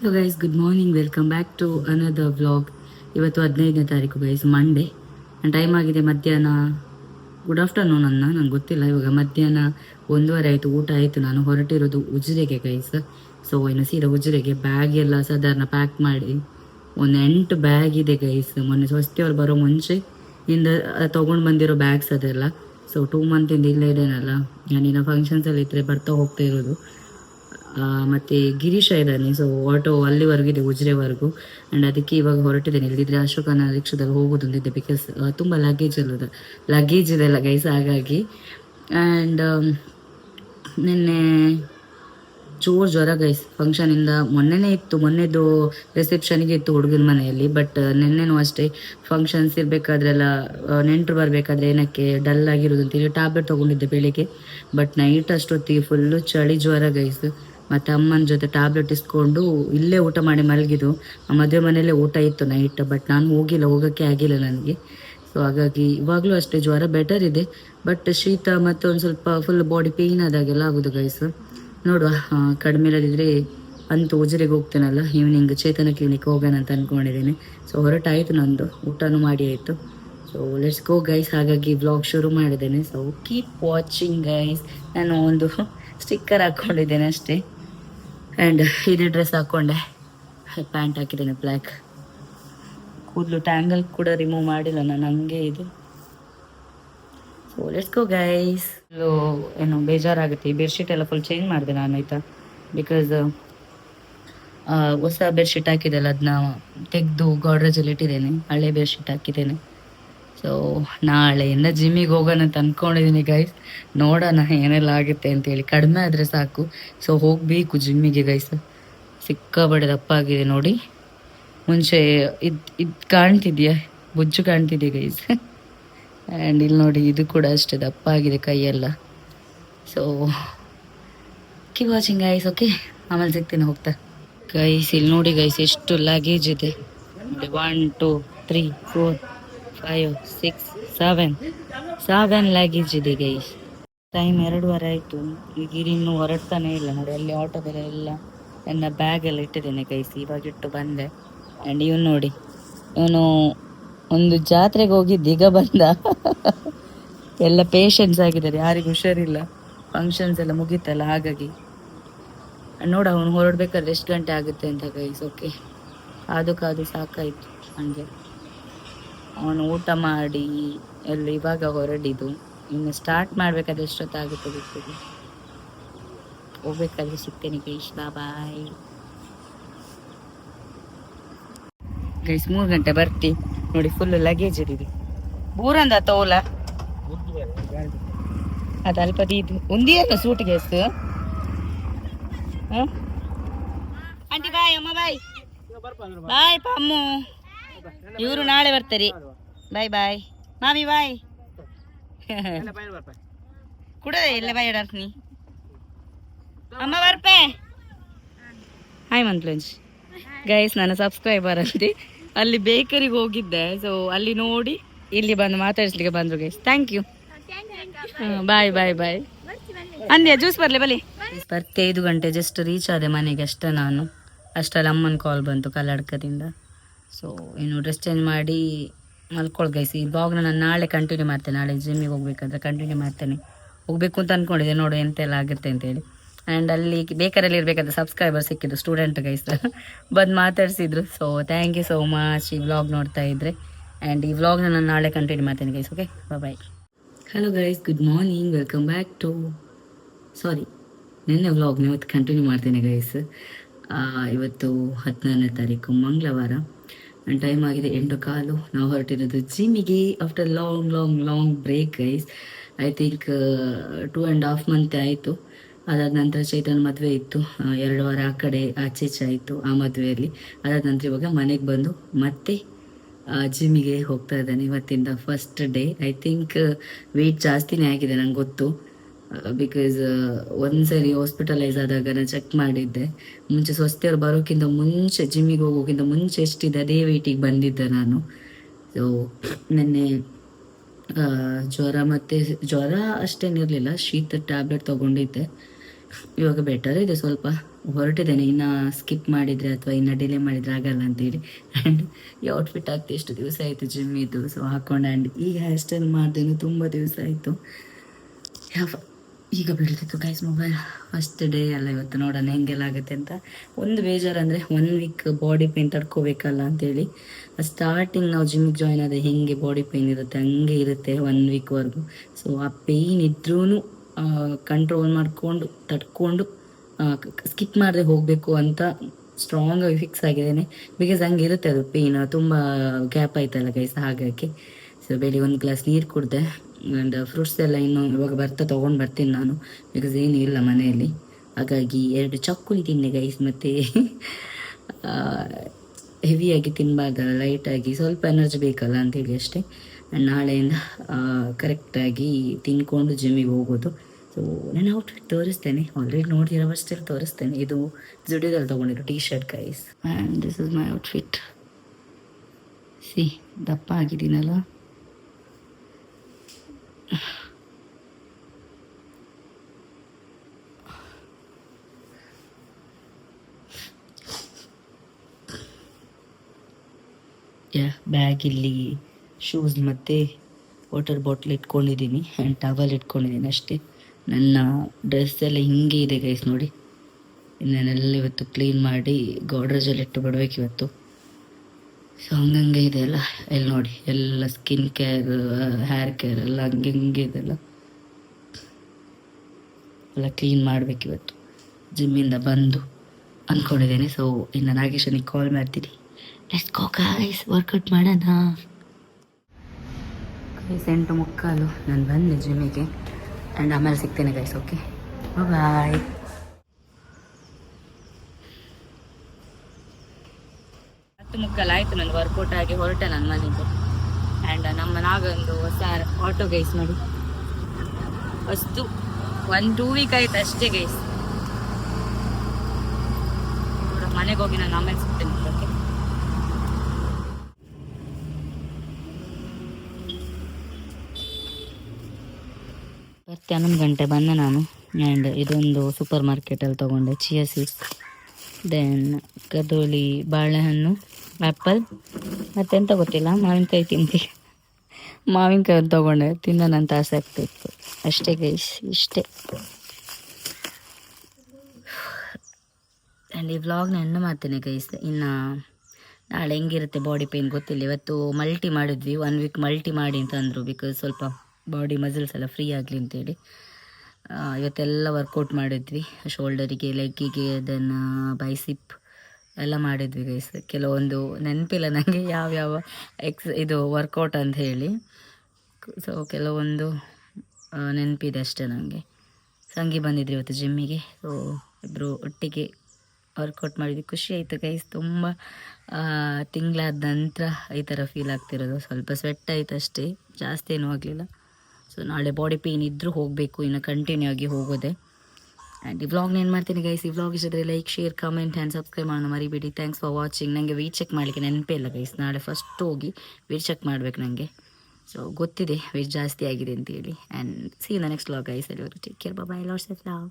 Hello guys good morning welcome back to another vlog ಇವತ್ತು ಹದಿನೈದನೇ ತಾರೀಕು ಗೈಸ್ ಮಂಡೇ ಟೈಮ್ ಆಗಿದೆ ಮಧ್ಯಾಹ್ನ ಗುಡ್ ಆಫ್ಟರ್ನೂನ್ ಅನ್ನ, ನಂಗೆ ಗೊತ್ತಿಲ್ಲ. ಇವಾಗ ಮಧ್ಯಾಹ್ನ ಒಂದೂವರೆ ಆಯಿತು, ಊಟ ಆಯಿತು. ನಾನು ಹೊರಟಿರೋದು ಉಜ್ರೆಗೆ ಗೈಸ್ ಸೊ ಇನ್ನು ಸೀರೆ ಉಜ್ರೆಗೆ ಬ್ಯಾಗ್ ಎಲ್ಲ ಸಾಧಾರಣ ಪ್ಯಾಕ್ ಮಾಡಿ, ಒಂದು ಎಂಟು ಬ್ಯಾಗ್ ಇದೆ ಗೈಸ್ ಮೊನ್ನೆ ಸ್ವಸ್ತಿಯವ್ರು ಬರೋ ಮುಂಚೆ ಇಂದ ತೊಗೊಂಡು ಬಂದಿರೋ ಬ್ಯಾಗ್ಸ್ ಅದೆಲ್ಲ. ಸೊ ಟೂ ಮಂತಿಂದ ಇಲ್ಲೇ ಇದೇನಲ್ಲ ನಾನಿನ್ನ ಫಂಕ್ಷನ್ಸಲ್ಲಿ ಇದ್ದರೆ ಬರ್ತಾ ಹೋಗ್ತಾ ಇರೋದು. ಮತ್ತೆ ಗಿರೀಶ ಇದ್ದಾನೆ. ಸೊ ಆಟೋ ಅಲ್ಲಿವರೆಗೂ ಇದೆ, ಉಜಿರೆವರೆಗೂ. ಆ್ಯಂಡ್ ಅದಕ್ಕೆ ಇವಾಗ ಹೊರಟಿದ್ದೇನೆ. ಇಲ್ಲದಿದ್ದರೆ ಅಶೋಕನ ರಿಕ್ಷಾದಲ್ಲಿ ಹೋಗೋದೊಂದಿದೆ ಬಿಕಾಸ್ ತುಂಬ ಲಗೇಜ್ ಅಲ್ಲದ ಲಗೇಜ್ ಇದೆಲ್ಲ ಗೈಸ್ ಹಾಗಾಗಿ. ಆ್ಯಂಡ್ ನಿನ್ನೆ ಜೋರ್ ಜ್ವರ ಗೈಸ್ ಫಂಕ್ಷನಿಂದ ಮೊನ್ನೆನೇ ಇತ್ತು, ಮೊನ್ನೆದು ರಿಸೆಪ್ಷನ್ಗೆ ಇತ್ತು ಹುಡುಗನ ಮನೆಯಲ್ಲಿ. ಬಟ್ ನಿನ್ನೆನೂ ಅಷ್ಟೇ. ಫಂಕ್ಷನ್ಸ್ ಇರಬೇಕಾದ್ರೆಲ್ಲ ನೆಂಟರು ಬರಬೇಕಾದ್ರೆ ಏನಕ್ಕೆ ಡಲ್ ಆಗಿರೋದು ಅಂತೇಳಿ ಟ್ಯಾಬ್ಲೆಟ್ ತೊಗೊಂಡಿದ್ದೆ ಬೆಳಿಗ್ಗೆ. ಬಟ್ ನೈಟ್ ಅಷ್ಟೊತ್ತಿಗೆ ಫುಲ್ಲು ಚಳಿ ಜ್ವರ ಗೈಸ್ ಮತ್ತು ಅಮ್ಮನ ಜೊತೆ ಟ್ಯಾಬ್ಲೆಟ್ ಇಸ್ಕೊಂಡು ಇಲ್ಲೇ ಊಟ ಮಾಡಿ ಮಲಗಿದ್ದು. ಮದುವೆ ಮನೆಯಲ್ಲೇ ಊಟ ಇತ್ತು ನೈಟ್ ಬಟ್ ನಾನು ಹೋಗಿಲ್ಲ, ಹೋಗೋಕ್ಕೆ ಆಗಿಲ್ಲ ನನಗೆ. ಸೊ ಹಾಗಾಗಿ ಇವಾಗಲೂ ಅಷ್ಟೇ ಜ್ವರ ಬೆಟರ್ ಇದೆ. ಬಟ್ ಶೀತ ಮತ್ತು ಒಂದು ಸ್ವಲ್ಪ ಫುಲ್ ಬಾಡಿ ಪೇಯ್ನ್ ಆದಾಗೆಲ್ಲ ಆಗೋದು ಗೈಸ್ ನೋಡುವ ಕಡಿಮೆ ಇಲ್ಲದಿದ್ದರೆ ಅಂತೂ ಉಜಿರೆಗೆ ಹೋಗ್ತೇನಲ್ಲ ಈವ್ನಿಂಗ್ ಚೇತನ ಕ್ಲಿನಿಕ್ ಹೋಗೋಣ ಅಂತ ಅಂದ್ಕೊಂಡಿದ್ದೀನಿ ಸೊ ಹೊರಟಾಯಿತು ನಂದು, ಊಟನೂ ಮಾಡಿ ಆಯಿತು. ಸೊ ಲೆಟ್ಸ್ ಗೋ ಗೈಸ್ ಹಾಗಾಗಿ ಬ್ಲಾಗ್ ಶುರು ಮಾಡಿದ್ದೇನೆ. ಸೊ ಕೀಪ್ ವಾಚಿಂಗ್ ಗೈಸ್ ನಾನು ಒಂದು ಸ್ಟಿಕ್ಕರ್ ಹಾಕ್ಕೊಂಡಿದ್ದೇನೆ ಅಷ್ಟೇ. ಆ್ಯಂಡ್ ಇದೇ ಡ್ರೆಸ್ ಹಾಕ್ಕೊಂಡೆ ಪ್ಯಾಂಟ್ ಹಾಕಿದ್ದೇನೆ ಬ್ಲ್ಯಾಕ್ ಕೂದಲು ಟ್ಯಾಂಗಲ್ ಕೂಡ ರಿಮೂವ್ ಮಾಡಿಲ್ಲ ನಾನು, ಹಂಗೆ ಇದು. ಸೊ ಲೆಟ್ಸ್ ಗೋ ಗೈಸ್ ಏನು, ಬೇಜಾರಾಗುತ್ತೆ. ಈ ಬೆಡ್ಶೀಟ್ ಎಲ್ಲ ಫುಲ್ ಚೇಂಜ್ ಮಾಡಿದೆ ನಾನು, ಆಯಿತಾ? ಬಿಕಾಸ್ ಹೊಸ ಬೆಡ್ಶೀಟ್ ಹಾಕಿದೆಲ್ಲ ಅದನ್ನ ತೆಗೆದು ಗಾಡ್ರೇಜಲ್ಲಿ ಇಟ್ಟಿದ್ದೇನೆ, ಹಳೆ ಬೆಡ್ಶೀಟ್ ಹಾಕಿದ್ದೇನೆ. ಸೊ ನಾಳೆಯಿಂದ ಜಿಮ್ಮಿಗೆ ಹೋಗೋಣ ಅಂತ ಅಂದ್ಕೊಂಡಿದ್ದೀನಿ ಗೈಸ್ ನೋಡೋಣ ಏನೆಲ್ಲ ಆಗುತ್ತೆ ಅಂತೇಳಿ. ಕಡಿಮೆ ಆದರೆ ಸಾಕು. ಸೊ ಹೋಗಬೇಕು ಜಿಮ್ಮಿಗೆ ಗೈಸ್ ಸಿಕ್ಕಾಬಡೆ ದಪ್ಪ ಆಗಿದೆ ನೋಡಿ. ಮುಂಚೆ ಇದು ಇದು ಕಾಣ್ತಿದ್ಯಾ? ಬುಜ್ಜು ಕಾಣ್ತಿದ್ಯಾ ಗೈಸ್ ಆ್ಯಂಡ್ ಇಲ್ಲಿ ನೋಡಿ, ಇದು ಕೂಡ ಅಷ್ಟೇ ದಪ್ಪ ಆಗಿದೆ ಕೈಯೆಲ್ಲ. So keep watching guys okay ಆಮೇಲೆ ಸಿಗ್ತೀನಿ, ಹೋಗ್ತಾ. ಗೈಸ್ ಇಲ್ಲಿ ನೋಡಿ ಗೈಸ್ ಎಷ್ಟು ಲಗೇಜ್ ಇದೆ. One two three four five six seven seven luggage ಇದೆ ಗೈಸ್ ಟೈಮ್ ಎರಡೂವರೆ ಆಯಿತು. ಈಗ ಇನ್ನೂ ಹೊರಡ್ತಾನೆ ಇಲ್ಲ ನೋಡಿ. ಅಲ್ಲಿ ಆಟೋದಲ್ಲೆಲ್ಲ ನನ್ನ ಬ್ಯಾಗ್ ಎಲ್ಲ ಇಟ್ಟಿದ್ದೇನೆ ಗೈಸ್ ಇವಾಗ ಇಟ್ಟು ಬಂದೆ. ಆ್ಯಂಡ್ ಇವನು ನೋಡಿ. ಇವನು ಒಂದು ಜಾತ್ರೆಗೆ ಹೋಗಿ ದಿಗ ಬಂದ. ಎಲ್ಲ ಪೇಷನ್ಸ್ ಆಗಿದ್ದಾರೆ. ಯಾರಿಗೂ ಹುಷಾರಿಲ್ಲ. ಫಂಕ್ಷನ್ಸ್ ಎಲ್ಲ ಮುಗೀತಲ್ಲ ಹಾಗಾಗಿ. ನೋಡ ಅವನು ಹೊರಡ್ಬೇಕಾದ್ರೆ ಎಷ್ಟು ಗಂಟೆ ಆಗುತ್ತೆ ಅಂತ ಗೈಸ್ ಓಕೆ ಅದು ಕಾದು ಸಾಕಾಯಿತು. ನನಗೆ ಅವನು ಊಟ ಮಾಡಿ ಎಲ್ಲ ಇವಾಗ ಹೊರಡಿದ್ದು ಇನ್ನು ಸ್ಟಾರ್ಟ್ ಮಾಡಬೇಕಾದ್ರೆ ಎಷ್ಟೊತ್ತಾಗುತ್ತೆ ಗೊತ್ತಿದೆ ಹೋಗ್ಬೇಕಾದ್ರೆ ಸಿಗ್ತೇನೆ ಗೈಸ್ ಬಾಯ್ ಗೈಸ್ ಮೂರು ಗಂಟೆ ಬರ್ತಿ. ನೋಡಿ ಫುಲ್ ಲಗೇಜ್ ಇದೆ ಬೂರಂದ ತೋಲ? ಅದು ಅಲ್ಪ ಇದು ಒಂದಿಯಲ್ಲ ಸೂಟ್ ಗೆಸ್ ಆಂಟಿ ಬಾಯ್ ಅಮ್ಮ ಬಾಯ್ ಬಾಯ್ ಪಮ್ಮು. ಇವರು ನಾಳೆ ಬರ್ತಾರೆ. ಬಾಯ್ ಬಾಯ್ ಮಾಮಿ ಬಾಯ್ ಕೂಡ ಎಲ್ಲ ಬಾಯ್ ನೀ ಅಮ್ಮ ಬರ್ಪೆ. ಹಾಯ್ ಮಂತ್ಲಂಜ್. ಗೈಸ್ ನನ್ನ ಸಬ್ಸ್ಕ್ರೈಬರ್ ಅಂತೆ ಅಲ್ಲಿ ಬೇಕರಿಗೆ ಹೋಗಿದ್ದೆ. ಸೊ ಅಲ್ಲಿ ನೋಡಿ ಇಲ್ಲಿ ಬಂದು ಮಾತಾಡಿಸ್ಲಿಕ್ಕೆ ಬಂದ್ರು guys thank you bye bye bye ಅಂದ್ಯಾ juice ಬರಲಿ ಬಲಿ ಬರ್ತೆ ಐದು ಗಂಟೆ ಜಸ್ಟ್ ರೀಚ್ ಆದೆ ಮನೆಗೆ ಅಷ್ಟೇ ನಾನು. ಅಷ್ಟರಲ್ಲಿ ಅಮ್ಮನ ಕಾಲ್ ಬಂತು ಕಲ್ಲಡ್ಕದಿಂದ. ಸೊ ಏನು ಡ್ರೆಸ್ ಚೇಂಜ್ ಮಾಡಿ ಮಲ್ಕೊಳ್ ಗೈಸ್ ಈ ಬ್ಲಾಗ್ನ ನಾನು ನಾಳೆ ಕಂಟಿನ್ಯೂ ಮಾಡ್ತೇನೆ. ನಾಳೆ ಜಿಮ್ಮಿಗೆ ಹೋಗ್ಬೇಕಂದ್ರೆ ಕಂಟಿನ್ಯೂ ಮಾಡ್ತೇನೆ. ಹೋಗ್ಬೇಕು ಅಂತ ಅಂದ್ಕೊಂಡಿದ್ದೆ ನೋಡು ಎಂತೆಲ್ಲ ಆಗುತ್ತೆ ಅಂತೇಳಿ ಆ್ಯಂಡ್ ಅಲ್ಲಿ ಬೇಕರಲ್ಲಿ ಇರಬೇಕಾದ್ರೆ ಸಬ್ಸ್ಕ್ರೈಬರ್ ಸಿಕ್ಕಿದ್ರು ಸ್ಟೂಡೆಂಟ್ ಗೈಸ್ ಬಂದು ಮಾತಾಡಿಸಿದ್ರು. So thank you so much ಈ ವ್ಲಾಗ್ ನೋಡ್ತಾ ಇದ್ರೆ. ಆ್ಯಂಡ್ ಈ ವ್ಲಾಗ್ನ ನಾನು ನಾಳೆ ಕಂಟಿನ್ಯೂ ಮಾಡ್ತೇನೆ guys okay bye hello guys good morning welcome back to sorry ನಿನ್ನೆ ವ್ಲಾಗ್ನ ಇವತ್ತು ಕಂಟಿನ್ಯೂ ಮಾಡ್ತೇನೆ ಗೈಸ್ ಇವತ್ತು ಹದಿನಾರನೇ ತಾರೀಕು, ಮಂಗಳವಾರ. ಟೈಮ್ ಆಗಿದೆ ಎಂಟು ಕಾಲು. ನಾವು ಹೊರಟಿರೋದು ಜಿಮ್ಮಿಗೆ. After long long long break guys I think two and half month ಆಯಿತು. ಅದಾದ ನಂತರ ಚೈತನ್ ಮದುವೆ ಇತ್ತು. ಎರಡು ವಾರ ಆ ಕಡೆ ಆಚೆ ಆಯಿತು ಆ ಮದುವೆಯಲ್ಲಿ. ಅದಾದ ನಂತರ ಇವಾಗ ಮನೆಗೆ ಬಂದು ಮತ್ತೆ ಜಿಮ್ಮಿಗೆ ಹೋಗ್ತಾ ಇದ್ದಾನೆ ಇವತ್ತಿಂದ first day I think weight ಜಾಸ್ತಿನೇ ಆಗಿದೆ ನಂಗೆ ಗೊತ್ತು. ಬಿಕಾಸ್ ಒಂದ್ಸರಿ ಹಾಸ್ಪಿಟಲೈಸ್ ಆದಾಗ ನಾನು ಚೆಕ್ ಮಾಡಿದ್ದೆ. ಮುಂಚೆ ಸ್ವಸ್ತಿಯವ್ರು ಬರೋಕ್ಕಿಂತ ಮುಂಚೆ ಜಿಮ್ಮಿಗೆ ಹೋಗೋಕ್ಕಿಂತ ಮುಂಚೆ ಎಷ್ಟಿದೆ, ಅದೇ ವೇಟಿಗೆ ಬಂದಿದ್ದೆ ನಾನು. ಸೊ ನೆನ್ನೆ ಜ್ವರ ಮತ್ತು ಜ್ವರ ಅಷ್ಟೇನಿರಲಿಲ್ಲ ಶೀತ ಟ್ಯಾಬ್ಲೆಟ್ ತೊಗೊಂಡಿದ್ದೆ. ಇವಾಗ ಬೆಟರ್ ಇದೆ, ಸ್ವಲ್ಪ ಹೊರಟಿದ್ದೇನೆ. ಇನ್ನು ಸ್ಕಿಪ್ ಮಾಡಿದರೆ ಅಥವಾ ಇನ್ನು ಡಿಲೇ ಮಾಡಿದರೆ ಆಗಲ್ಲ ಅಂತೇಳಿ. ಆ್ಯಂಡ್ ಈ ಔಟ್ಫಿಟ್ ಆಗ್ತಿ ಎಷ್ಟು ದಿವಸ ಆಯಿತು ಜಿಮ್ ಇದ್ದು ಸೊ ಹಾಕೊಂಡು. ಆ್ಯಂಡ್ ಈಗ ಹೇರ್ ಸ್ಟೈಲ್ ಮಾಡ್ದೇನು ತುಂಬ ದಿವಸ ಆಯಿತು. ಯಾವ ಈಗ ಬೀಳ್ತಿತ್ತು ಗೈಸ್ ಮೊಬೈಲ್ ಫಸ್ಟ್ ಡೇ ಅಲ್ಲ ಇವತ್ತು ನೋಡೋಣ ಹೆಂಗೆಲ್ಲ ಆಗುತ್ತೆ ಅಂತ. ಒಂದು ಬೇಜಾರು ಅಂದರೆ ಒನ್ ವೀಕ್ ಬಾಡಿ ಪೇನ್ ತಡ್ಕೋಬೇಕಲ್ಲ ಅಂತೇಳಿ. ಸ್ಟಾರ್ಟಿಂಗ್ ನಾವು ಜಿಮ್ಮಿಗೆ ಜಾಯ್ನ್ ಆದರೆ ಹೆಂಗೆ ಬಾಡಿ ಪೇನ್ ಇರುತ್ತೆ, ಹಂಗೆ ಇರುತ್ತೆ ಒನ್ ವೀಕ್ವರೆಗೂ ಸೊ ಆ ಪೇಯ್ನ್ ಇದ್ರೂ ಕಂಟ್ರೋಲ್ ಮಾಡಿಕೊಂಡು, ತಡ್ಕೊಂಡು ಸ್ಕಿಪ್ ಮಾಡದೆ ಹೋಗಬೇಕು ಅಂತ ಸ್ಟ್ರಾಂಗ್ ಆಗಿ ಫಿಕ್ಸ್ ಆಗಿದ್ದೇನೆ. ಬಿಕಾಸ್ ಹಂಗೆ ಇರುತ್ತೆ ಅದು ಪೇಯ್ನ್ ತುಂಬ ಗ್ಯಾಪ್ ಆಯ್ತಲ್ಲ ಗೈಸ್ ಹಾಗಾಗಿ ಸೊ ಬೆಳಿಗ್ಗೆ ಒಂದು ಗ್ಲಾಸ್ ನೀರು ಕುಡಿದೆ ಆ್ಯಂಡ್ ಫ್ರೂಟ್ಸ್ ಎಲ್ಲ ಇನ್ನು ಇವಾಗ ಬರ್ತಾ ತೊಗೊಂಡು ಬರ್ತೀನಿ ನಾನು. ಬಿಕಾಸ್ ಏನು ಇಲ್ಲ ಮನೆಯಲ್ಲಿ. ಹಾಗಾಗಿ ಎರಡು ಚಕ್ಕುಲಿ ತಿನ್ನೆ ಗೈಸ್ ಮತ್ತು ಹೆವಿಯಾಗಿ ತಿನ್ನಬಾರ್ದಲ್ಲ ಲೈಟಾಗಿ ಸ್ವಲ್ಪ ಎನರ್ಜಿ ಬೇಕಲ್ಲ ಅಂತೇಳಿ ಅಷ್ಟೇ. ಆ್ಯಂಡ್ ನಾಳೆಯಿಂದ ಕರೆಕ್ಟಾಗಿ ತಿನ್ಕೊಂಡು ಜಿಮ್ಮಿಗೆ ಹೋಗೋದು. ಸೊ ನಾನು ಔಟ್ಫಿಟ್ ತೋರಿಸ್ತೇನೆ. ಆಲ್ರೆಡಿ ನೋಡಿರೋ ತೋರಿಸ್ತೇನೆ. ಇದು ಜುಡಿಯೋದಲ್ಲಿ ತೊಗೊಂಡಿರೋ T shirt guys and this is my outfit see ದಪ್ಪ ಆಗಿದ್ದೀನಲ್ಲ ಯಾ ಬ್ಯಾಗ್ ಇಲ್ಲಿ ಶೂಸ್ ಮತ್ತು ವಾಟರ್ ಬಾಟ್ಲ್ ಇಟ್ಕೊಂಡಿದ್ದೀನಿ ಆ್ಯಂಡ್ ಟವಲ್ ಇಟ್ಕೊಂಡಿದ್ದೀನಿ ಅಷ್ಟೇ. ನನ್ನ ಡ್ರೆಸ್ ಎಲ್ಲ ಹಿಂಗೆ ಇದೆ ಗೈಸ್ ನೋಡಿ. ನಾನೆಲ್ಲ ಇವತ್ತು ಕ್ಲೀನ್ ಮಾಡಿ ಗೋಡ್ರೇಜಲ್ಲಿ ಇಟ್ಟು ಬಿಡ್ಬೇಕು ಇವತ್ತು. ಸೊ ಹಂಗಂಗೆ ಇದೆ ಅಲ್ಲ. ಎಲ್ಲಿ ನೋಡಿ, ಎಲ್ಲ ಸ್ಕಿನ್ ಕೇರ್ ಹೇರ್ ಕೇರ್ ಎಲ್ಲ ಹಂಗೆ ಹಿಂಗಿದೆ ಅಲ್ಲ. ಎಲ್ಲ ಕ್ಲೀನ್ ಮಾಡ್ಬೇಕು ಇವತ್ತು. ಜಿಮ್ಮಿಂದ ಬಂದು ಅಂದ್ಕೊಂಡಿದ್ದೀನಿ. ಸೊ ಇನ್ನು ನಾಗೇಶನಿಗೆ ಕಾಲ್ ಮಾಡ್ತೀನಿ. ಲೆಟ್ಸ್ ಗೋ ಗೈಸ್ ವರ್ಕೌಟ್ ಮಾಡೋಣ. ಗೈಸ್ ಎಂಟು ಮುಕ್ಕಾಲು. ನಾನು ಬಂದೆ ಜಿಮ್ಮಿಗೆ ಆ್ಯಂಡ್ ಆಮೇಲೆ ಸಿಗ್ತೇನೆ ಗೈಸ್ ಓಕೆ ಬಾಯ್ ಹತ್ತು ಮುಕ್ಕಾಲು ಆಯಿತು ನಾನು ವರ್ಕೌಟ್ ಆಗಿ ಹೊರಟೆ ನಾನು ಮನೆಗೆ. ಆ್ಯಂಡ್ ನಮ್ಮ ನಾಗೊಂದು ಹೊಸ ಆಟೋ ಗೈಸ್ ನೋಡಿ. ಅಷ್ಟು ಒನ್ ಟೂ ವೀಕ್ ಆಯ್ತು ಅಷ್ಟೇ ಗೈಸ್ ಮನೆಗೆ ಹೋಗಿ ನಾನು ಆಮೇಲೆ ಸಿಗ್ತೇನೆ ಓಕೆ ಬರ್ತೆ ಹನ್ನೊಂದು ಗಂಟೆ ಬಂದೆ ನಾನು ಆ್ಯಂಡ್ ಇದೊಂದು ಸೂಪರ್ ಮಾರ್ಕೆಟಲ್ಲಿ ತೊಗೊಂಡೆ. ಚಿಯಾ ಸೀಡ್ಸ್ ದೆನ್ ಕದೋಳಿ ಬಾಳೆಹಣ್ಣು ಆ್ಯಪಲ್ ಮತ್ತೆಂತ ಗೊತ್ತಿಲ್ಲ, ಮಾವಿನಕಾಯಿ ತಿಂತಿ ಮಾವಿನಕಾಯಿ ತಗೊಂಡೆ ತೊಗೊಂಡೆ ತಿನ್ನೋಣಂತ ಆಸೆ ಆಗ್ತಿತ್ತು. ಅಷ್ಟೇ ಗೈಸ್ ಇಷ್ಟೇ. ಆ್ಯಂಡ್ ಈ ವ್ಲಾಗ್ನ ಹೆಣ್ಣು ಮಾಡ್ತೇನೆ ಗೈಸ್ ಇನ್ನು ನಾಳೆ ಹೆಂಗಿರುತ್ತೆ ಬಾಡಿ ಪೇನ್ ಗೊತ್ತಿಲ್ಲ. ಇವತ್ತು ಮಲ್ಟಿ ಮಾಡಿದ್ವಿ ಒನ್ ವೀಕ್ ಮಲ್ಟಿ ಮಾಡಿ ಅಂತಂದರು ಬಿಕಾಸ್ ಸ್ವಲ್ಪ ಬಾಡಿ ಮಸಲ್ಸ್ ಎಲ್ಲ ಫ್ರೀ ಆಗಲಿ ಅಂತೇಳಿ. ಇವತ್ತೆಲ್ಲ ವರ್ಕೌಟ್ ಮಾಡಿದ್ವಿ. ಶೋಲ್ಡರಿಗೆ ಲೆಗ್ಗಿಗೆ ದೆನ್ ಬೈಸಿಪ್ ಎಲ್ಲ ಮಾಡಿದ್ವಿ ಗೈಸ್ ಕೆಲವೊಂದು ನೆನಪಿಲ್ಲ ನನಗೆ ಯಾವ್ಯಾವ ಎಕ್ಸ್ ಇದು ವರ್ಕೌಟ್ ಅಂತ ಹೇಳಿ. ಸೊ ಕೆಲವೊಂದು ನೆನಪಿದೆ ಅಷ್ಟೇ ನನಗೆ ಸಂಗಿ ಬಂದಿದ್ರು ಇವತ್ತು ಜಿಮ್ಮಿಗೆ ಸೊ ಇಬ್ಬರು ಒಟ್ಟಿಗೆ ವರ್ಕೌಟ್ ಮಾಡಿದ್ವಿ. ಖುಷಿ ಆಯಿತು ಗೈಸ್ ತುಂಬ ತಿಂಗಳಾದ ನಂತರ ಈ ಥರ ಫೀಲ್ ಆಗ್ತಿರೋದು. ಸ್ವಲ್ಪ ಸ್ವೆಟ್ ಆಯ್ತು ಅಷ್ಟೇ ಜಾಸ್ತಿ ಏನೂ ಆಗಲಿಲ್ಲ. ಸೊ ನಾಳೆ ಬಾಡಿ ಪೇಯ್ನ್ ಇದ್ದರೂ ಹೋಗಬೇಕು, ಇನ್ನು ಕಂಟಿನ್ಯೂ ಆಗಿ ಹೋಗೋದೆ. ಆ್ಯಂಡ್ ಈ ವ್ಲಾಗ್ನ ಏನು ಮಾಡ್ತೀನಿ ಗೈಸ್ ಈ vlog ಇಷ್ಟಿದ್ರೆ like share comment and subscribe ಮಾಡೋಣ ಮರಿಬೇಡಿ. ಥ್ಯಾಂಕ್ಸ್ ಫಾರ್ ವಾಚಿಂಗ್ ನನಗೆ ವೇಟ್ ಚೆಕ್ ಮಾಡಲಿಕ್ಕೆ ನೆನಪೇ ಇಲ್ಲ ಗೈಸ್ ನಾಳೆ ಫಸ್ಟ್ ಹೋಗಿ ವೇಟ್ ಚೆಕ್ ಮಾಡ್ಬೇಕು ನನಗೆ ಸೊ ಗೊತ್ತಿದೆ ವೇಟ್ ಜಾಸ್ತಿ ಆಗಿದೆ ಅಂತೇಳಿ. And see next vlog guys ಅಲ್ಲಿ take care bye lots of love